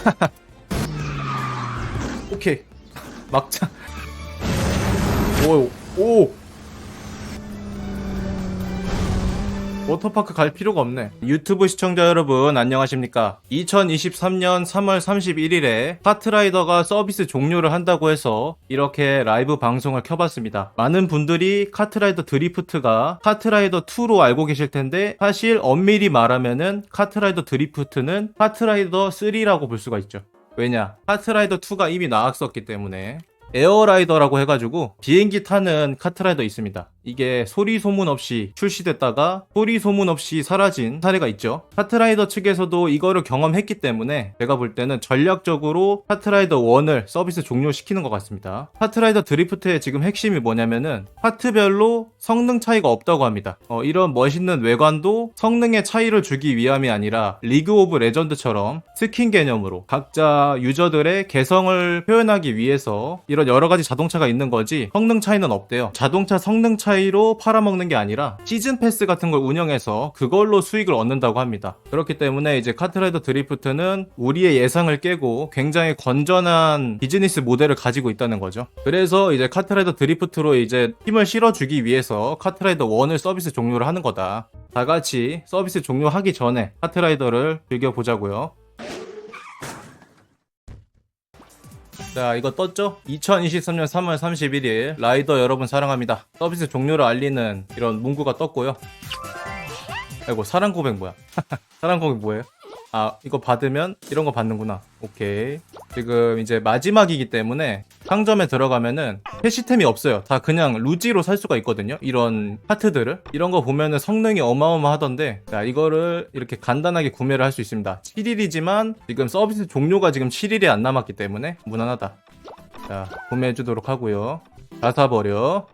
오케이. 막자 오오 워터파크 갈 필요가 없네. 유튜브 시청자 여러분 안녕하십니까? 2023년 3월 31일에 카트라이더가 서비스 종료를 한다고 해서 이렇게 라이브 방송을 켜봤습니다. 많은 분들이 카트라이더 드리프트가 카트라이더 2로 알고 계실 텐데 사실 엄밀히 말하면은 카트라이더 드리프트는 카트라이더 3라고 볼 수가 있죠. 왜냐? 카트라이더 2가 이미 나왔었기 때문에 에어라이더라고 해가지고 비행기 타는 카트라이더 있습니다. 이게 소리 소문 없이 출시됐다가 소리 소문 없이 사라진 사례가 있죠. 카트라이더 측에서도 이거를 경험했기 때문에 제가 볼 때는 전략적으로 카트라이더 1을 서비스 종료시키는 것 같습니다. 카트라이더 드리프트의 지금 핵심이 뭐냐면은 파트별로 성능 차이가 없다고 합니다. 어, 이런 멋있는 외관도 성능의 차이를 주기 위함이 아니라 리그 오브 레전드처럼 스킨 개념으로 각자 유저들의 개성을 표현하기 위해서 이런 여러 가지 자동차가 있는 거지 성능 차이는 없대요. 자동차 성능 차이로 팔아먹는 게 아니라 시즌 패스 같은 걸 운영해서 그걸로 수익을 얻는다고 합니다. 그렇기 때문에 이제 카트라이더 드리프트는 우리의 예상을 깨고 굉장히 건전한 비즈니스 모델을 가지고 있다는 거죠. 그래서 이제 카트라이더 드리프트로 이제 힘을 실어주기 위해서 카트라이더 1을 서비스 종료를 하는 거다. 다 같이 서비스 종료하기 전에 카트라이더를 즐겨보자고요. 자, 이거 떴죠? 2023년 3월 31일 라이더 여러분 사랑합니다. 서비스 종료를 알리는 이런 문구가 떴고요. 아이고, 사랑 고백 뭐야? 사랑 고백 뭐예요? 아, 이거 받으면 이런 거 받는구나. 오케이. 지금 이제 마지막이기 때문에 상점에 들어가면은 패시템이 없어요. 다 그냥 루지로 살 수가 있거든요. 이런 파트들을. 이런 거 보면은 성능이 어마어마하던데 자, 이거를 이렇게 간단하게 구매를 할 수 있습니다. 7일이지만 지금 서비스 종료가 지금 7일이 안 남았기 때문에 무난하다. 자, 구매해 주도록 하고요. 다 사버려.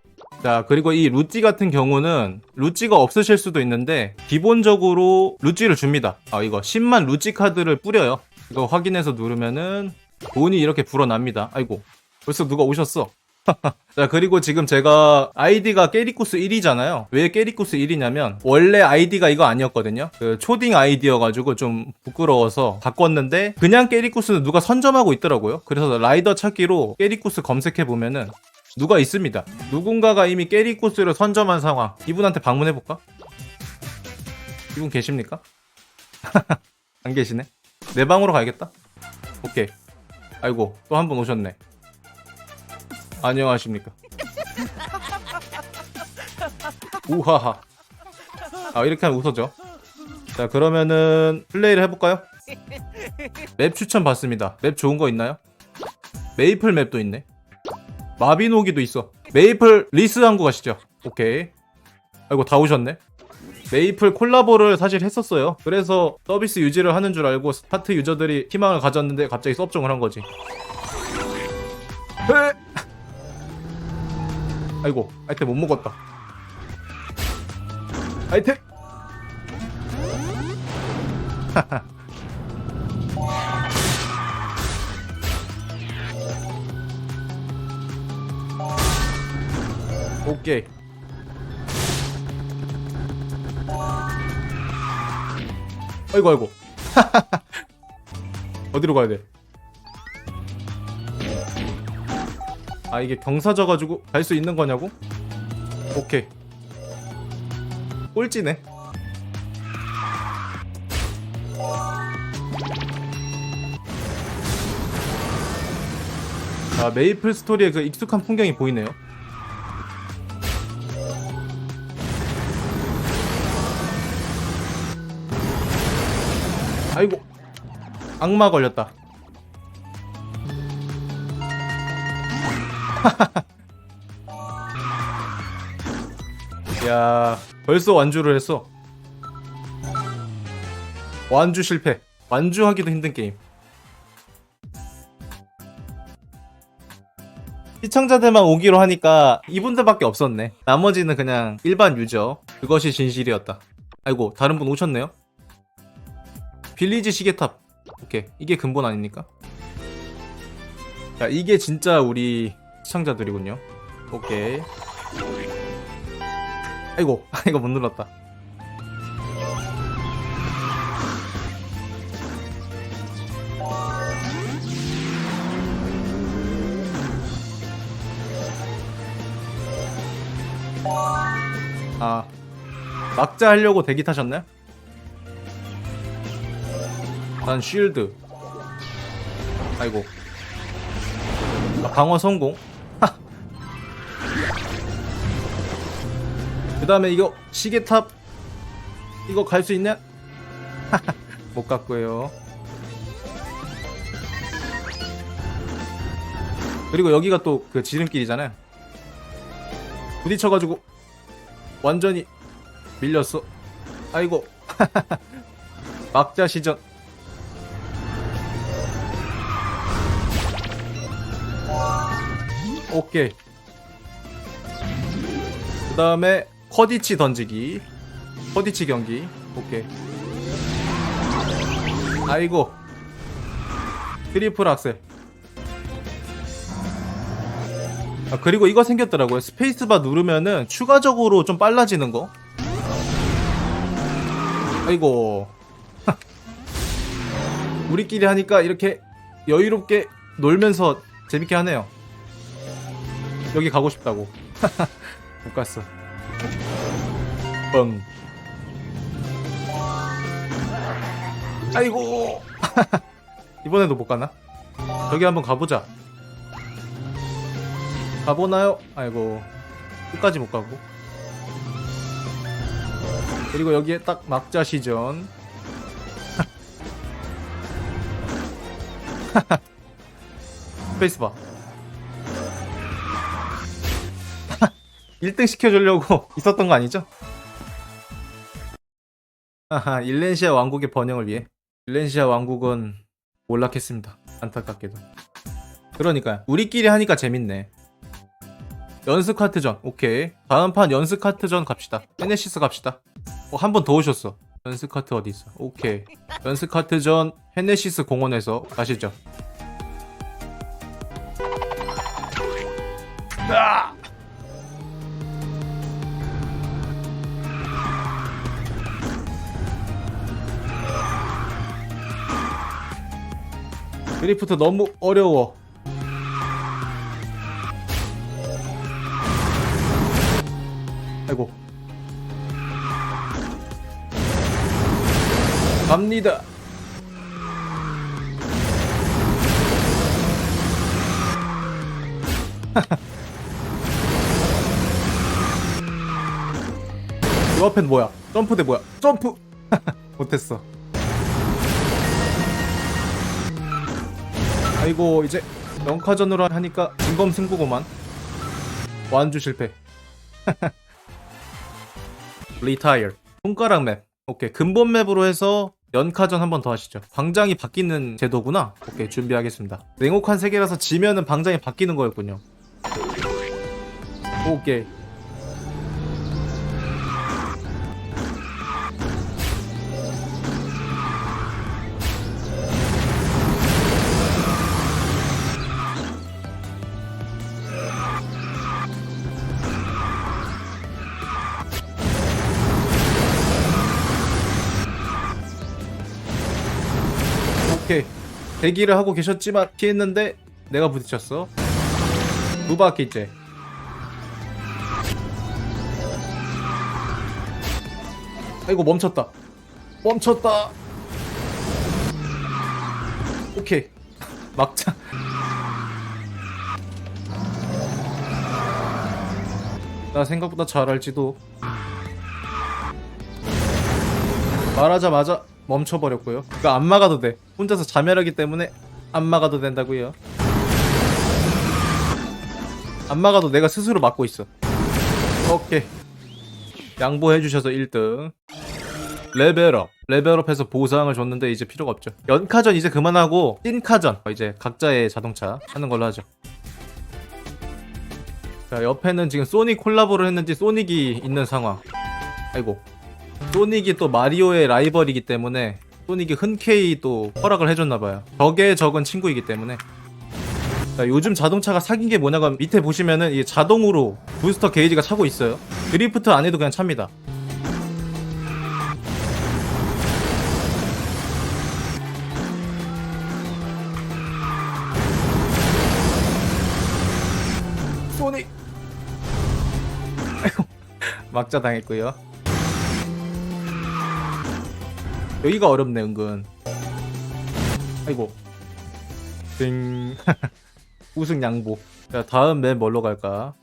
자, 그리고 이 루찌 같은 경우는 루찌가 없으실 수도 있는데 기본적으로 루찌를 줍니다. 아, 이거 10만 루찌 카드를 뿌려요. 이거 확인해서 누르면은 돈이 이렇게 불어납니다. 아이고, 벌써 누가 오셨어. 자, 그리고 지금 제가 아이디가 깨리쿠스 1이잖아요. 왜 깨리쿠스 1이냐면 원래 아이디가 이거 아니었거든요. 그 초딩 아이디여가지고 좀 부끄러워서 바꿨는데 그냥 깨리쿠스는 누가 선점하고 있더라고요. 그래서 라이더 찾기로 깨리쿠스 검색해보면은 누가 있습니다. 누군가가 이미 깨리코스를 선점한 상황. 이분한테 방문해볼까? 이분 계십니까? 안 계시네. 내 방으로 가야겠다. 오케이. 아이고, 또 한 분 오셨네. 안녕하십니까. 우하하. 아, 이렇게 하면 웃어져. 자, 그러면은 플레이를 해볼까요? 맵 추천 받습니다. 맵 좋은 거 있나요? 메이플 맵도 있네. 마비노기도 있어. 메이플 리스 한거 가시죠. 오케이. 아이고 다 오셨네. 메이플 콜라보를 사실 했었어요. 그래서 서비스 유지를 하는 줄 알고 스타트 유저들이 희망을 가졌는데 갑자기 수업종을 한 거지. 헤! 아이고 아이템 못 먹었다. 아이템. 오케이. 아이고 아이고. 어디로 가야 돼? 아 이게 경사져 가지고 갈 수 있는 거냐고? 오케이. 꼴찌네. 아 메이플 스토리의 그 익숙한 풍경이 보이네요. 악마 걸렸다. 야 벌써 완주를 했어. 완주 실패. 완주하기도 힘든 게임. 시청자들만 오기로 하니까 이분들밖에 없었네. 나머지는 그냥 일반 유저. 그것이 진실이었다. 아이고 다른 분 오셨네요. 빌리지 시계탑 오케이 이게 근본 아닙니까? 야 이게 진짜 우리 시청자들이군요 오케이 아이고 아, 이거 못 눌렀다 아 막자 하려고 대기 타셨나요? 난 쉴드. 아이고. 아, 방어 성공? 그 다음에 이거 시계탑 이거 갈 수 있냐? 못 갔고요. 그리고 여기가 또 그 지름길이잖아요. 부딪혀가지고 완전히 밀렸어. 아이고. 막자 시전 오케이. 그 다음에 쿼디치 던지기. 쿼디치 경기. 오케이. 아이고. 트리플 악셀. 아 그리고 이거 생겼더라고요. 스페이스바 누르면은 추가적으로 좀 빨라지는 거. 아이고. 우리끼리 하니까 이렇게 여유롭게 놀면서 재밌게 하네요 여기 가고 싶다고. 못 갔어. 뻥. 아이고! 이번에도 못 가나? 여기 한번 가보자. 가보나요? 아이고. 끝까지 못 가고. 그리고 여기에 딱 막자 시전. 스페이스바 1등 시켜주려고 있었던 거 아니죠? 아하, 일렌시아 왕국의 번영을 위해 일렌시아 왕국은 몰락했습니다. 안타깝게도. 그러니까 우리끼리 하니까 재밌네. 연습 카트전 오케이 다음 판 연습 카트전 갑시다 헤네시스 갑시다 어, 한 번 더 오셨어 연습 카트 어디 있어 오케이 연습 카트전 헤네시스 공원에서 가시죠 아! 드리프트 너무 어려워. 아이고. 갑니다. 이 앞엔 뭐야? 점프대 뭐야? 점프! 못했어 아이고 이제 영카전으로 하니까 진검승부고만. 완주 실패. 리타이어 손가락 맵. 오케이 근본 맵으로 해서 연카전 한 번 더 하시죠. 광장이 바뀌는 제도구나. 오케이 준비하겠습니다. 냉혹한 세계라서 지면은 방장이 바뀌는 거였군요. 오케이 대기를 하고 계셨지만 피했는데 내가 부딪혔어. 두 바퀴째. 아이고 멈췄다. 멈췄다. 오케이. 막자 나 생각보다 잘 알지도. 말하자마자 멈춰버렸고요. 그거 안 막아도 돼. 혼자서 자멸하기 때문에 안 막아도 된다고요. 안 막아도 내가 스스로 막고 있어. 오케이. 양보해 주셔서 1등. 레벨업. 레벨업해서 보상을 줬는데 이제 필요가 없죠. 연카전 이제 그만하고 찐카전. 이제 각자의 자동차 하는 걸로 하죠. 자, 옆에는 지금 소닉 콜라보를 했는지 소닉이 있는 상황. 아이고. 소닉이 또 마리오의 라이벌이기 때문에 소닉이 흔쾌히 또 허락을 해줬나봐요. 적의 적은 친구이기 때문에. 자, 요즘 자동차가 사귄 게 뭐냐고 하면 밑에 보시면은 이게 자동으로 부스터 게이지가 차고 있어요. 드리프트 안 해도 그냥 찹니다. 소닉! 막자 당했고요. 여기가 어렵네 은근. 아이고. 띵. 우승 양보. 자 다음 맵 뭘로 갈까?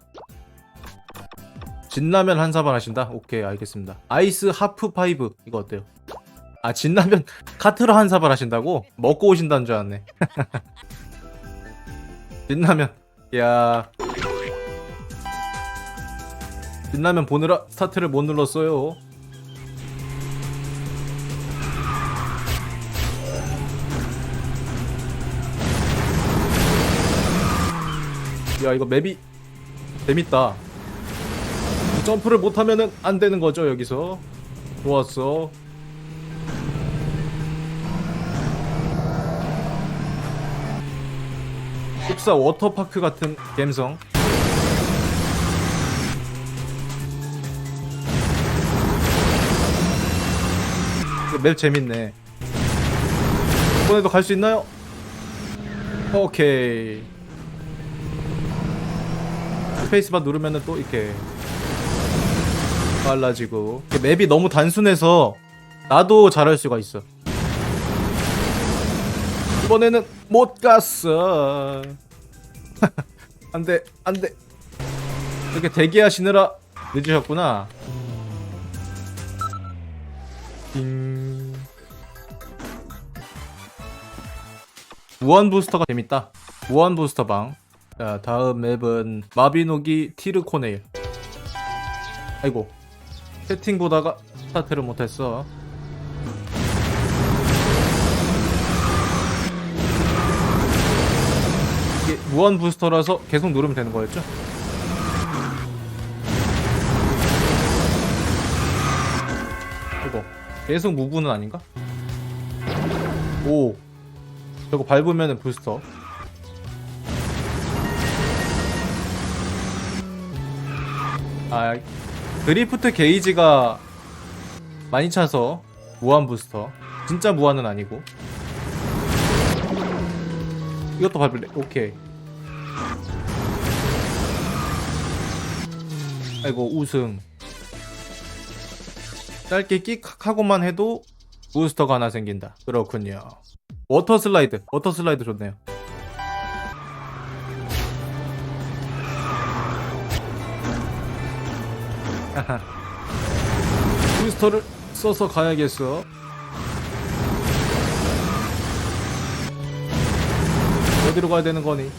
진라면 한 사발 하신다? 오케이 알겠습니다. 아이스 하프 파이브 이거 어때요? 아 진라면 카트로 한 사발 하신다고? 먹고 오신다는 줄 알았네. 진라면 야 진라면 보느라 스타트를 못 눌렀어요. 야 이거 맵이 재밌다. 점프를 못하면은 안 되는 거죠 여기서. 좋았어. 흡사 워터파크 같은. 이거 맵 재밌네. 이번에도 갈 수 있나요? 오케이. 스페이스바 누르면은 또 이렇게 빨라지고 맵이 너무 단순해서 나도 잘할 수가 있어. 이번에는 못 갔어. 안돼 안돼. 이렇게 대기하시느라 늦으셨구나. 띵. 무한 부스터가 재밌다. 무한 부스터 방. 자, 다음 맵은 마비노기 티르코네일. 아이고. 채팅 보다가 스타트를 못했어. 이게 무한 부스터라서 계속 누르면 되는 거였죠? 이거 계속 무브는 아닌가? 오 저거 밟으면은 부스터 아 드리프트 게이지가 많이 차서 무한 부스터. 진짜 무한은 아니고. 이것도 밟을래 오케이. 아이고 우승. 짧게 끽 하고만 해도 부스터가 하나 생긴다. 그렇군요. 워터 슬라이드. 워터 슬라이드 좋네요 부스터를 써서 가야겠어 어디로 가야 되는 거니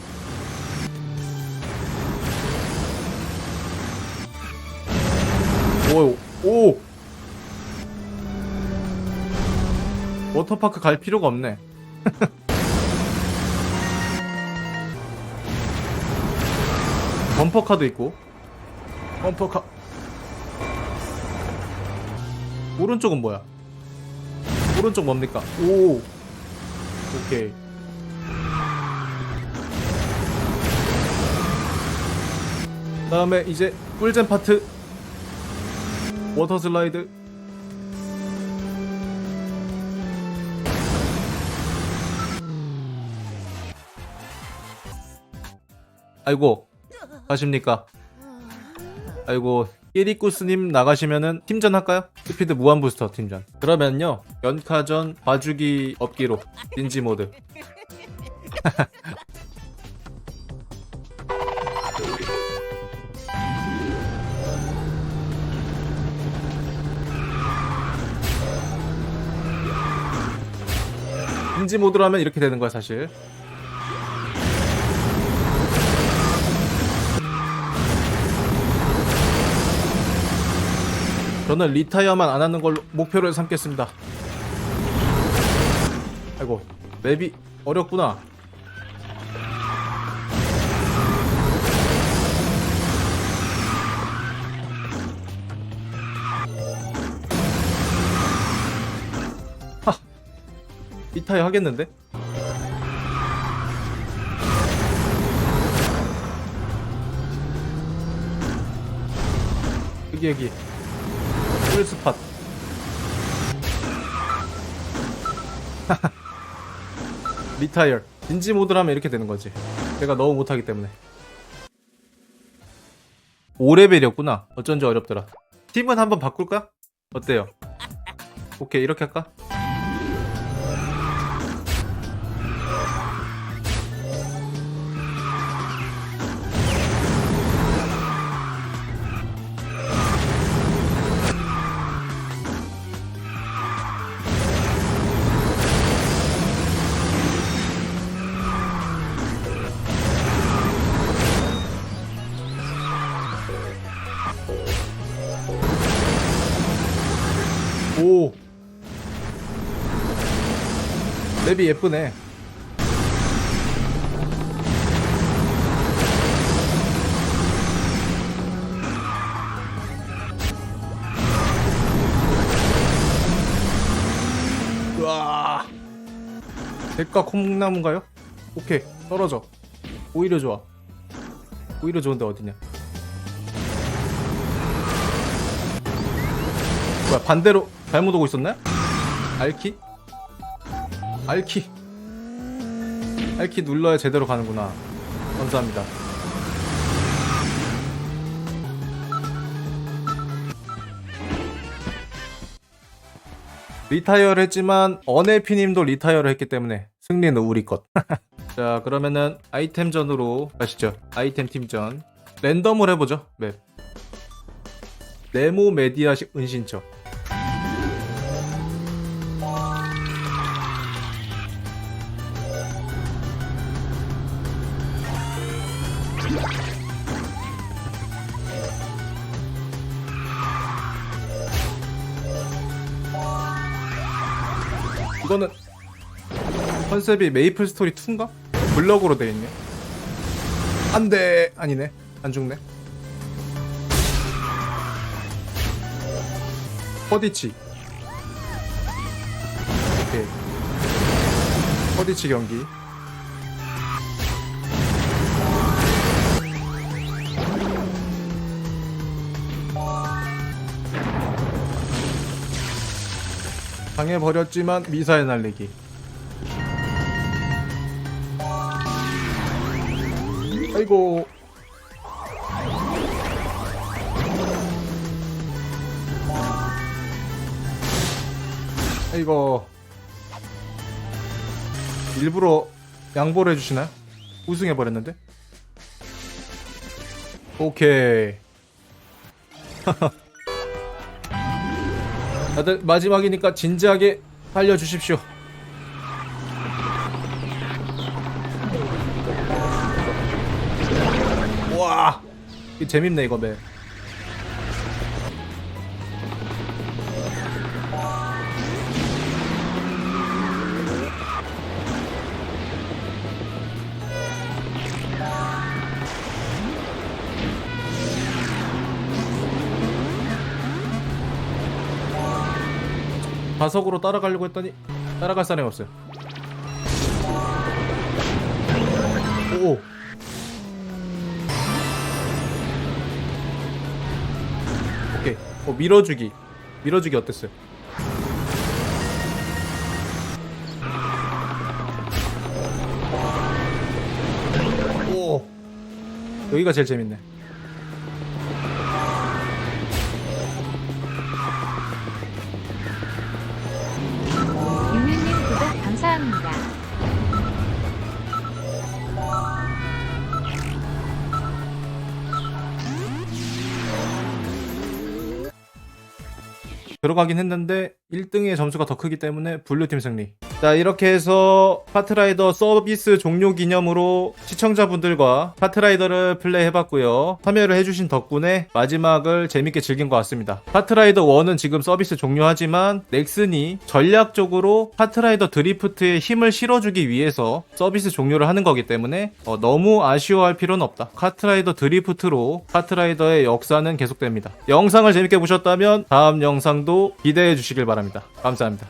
오, 오! 워터파크 갈 필요가 없네. 범퍼카도 있고. 범퍼카. 오른쪽은 뭐야? 오른쪽 뭡니까? 오. 오케이. 다음에 이제 꿀잼 파트 워터 슬라이드 아이고 가십니까 아이고 끼리꾸스님 나가시면은 팀전 할까요? 스피드 무한 부스터 팀전. 그러면요 연카전 봐주기 업기로 닌지 모드. 닌지 모드로 하면 이렇게 되는 거야 사실 저는 리타이어만 안 하는 걸로 목표를 삼겠습니다. 아이고, 맵이 어렵구나. 하! 리타이어 하겠는데? 여기 여기 풀스팟 리타이어 인지 모드를 하면 이렇게 되는 거지 내가 너무 못하기 때문에 5레벨이었구나 어쩐지 어렵더라 팀은 한번 바꿀까? 어때요? 오케이 이렇게 할까? 오. 맵이 예쁘네. 우와. 백과 콩나무인가요? 오케이 떨어져. 오히려 좋아. 오히려 좋은데 어디냐? 뭐야 반대로 잘못 오고 있었나요? 알키? 알키 알키 눌러야 제대로 가는구나 감사합니다 리타이어를 했지만 어네피님도 리타이어를 했기 때문에 승리는 우리 것. 자 그러면은 아이템전으로 가시죠. 아이템 팀전 랜덤을 해보죠. 맵. 네모 메디아식 은신처. 이거는 컨셉이 메이플 스토리 2인가? 블럭으로 돼 있네. 안 돼 아니네 안 죽네. 퍼디치. 오케이. 퍼디치 경기. 당해버렸지만 미사일 날리기. 아이고. 아이고. 일부러 양보를 해주시나요? 우승해버렸는데? 오케이. 다들 마지막이니까 진지하게 달려주십시오. 와, 재밌네 이거 맵. 자석으로 따라가려고 했더니 따라갈 사람이 없어요. 오. 오케이. 어 밀어주기. 밀어주기 어땠어요? 오. 여기가 제일 재밌네. 들어가긴 했는데 1등의 점수가 더 크기 때문에 블루팀 승리. 자 이렇게 해서 파트라이더 서비스 종료 기념으로 시청자분들과 파트라이더를 플레이해봤고요. 참여를 해주신 덕분에 마지막을 재밌게 즐긴 것 같습니다. 파트라이더 1은 지금 서비스 종료하지만 넥슨이 전략적으로 파트라이더 드리프트에 힘을 실어주기 위해서 서비스 종료를 하는 거기 때문에 어, 너무 아쉬워할 필요는 없다. 카트라이더 드리프트로 카트라이더의 역사는 계속됩니다. 영상을 재밌게 보셨다면 다음 영상도 기대해 주시길 바랍니다. 감사합니다.